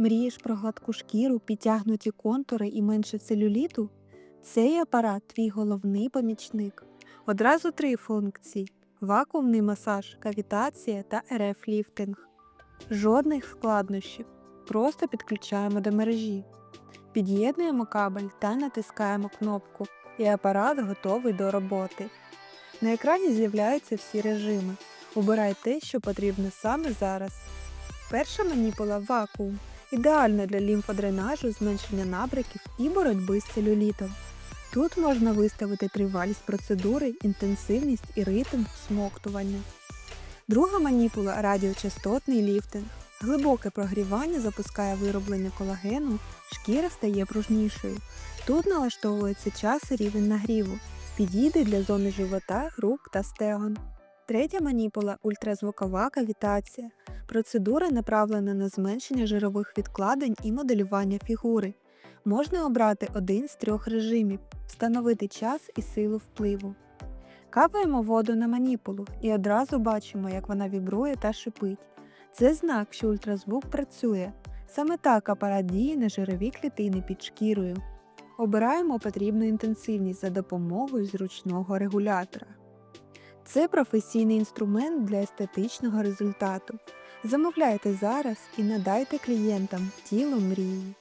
Мрієш про гладку шкіру, підтягнуті контури і менше целюліту? Цей апарат твій головний помічник. Одразу три функції: вакуумний масаж, кавітація та РФ-ліфтинг. Жодних складнощів. Просто підключаємо до мережі. Під'єднуємо кабель та натискаємо кнопку, і апарат готовий до роботи. На екрані з'являються всі режими. Обирай те, що потрібно саме зараз. Перша маніпула вакуум. Ідеальна для лімфодренажу, зменшення набряків і боротьби з целюлітом. Тут можна виставити тривалість процедури, інтенсивність і ритм всмоктування. Друга маніпула радіочастотний ліфтинг. Глибоке прогрівання запускає вироблення колагену, шкіра стає пружнішою. Тут налаштовується час і рівень нагріву. Підійде для зони живота, рук та стегон. Третя маніпула ультразвукова кавітація. Процедура направлена на зменшення жирових відкладень і моделювання фігури. Можна обрати один з трьох режимів, встановити час і силу впливу. Капаємо воду на маніпулу і одразу бачимо, як вона вібрує та шипить. Це знак, що ультразвук працює. Саме так апарат діє на жирові клітини під шкірою. Обираємо потрібну інтенсивність за допомогою зручного регулятора. Це професійний інструмент для естетичного результату. Замовляйте зараз і надайте клієнтам тіло мрії.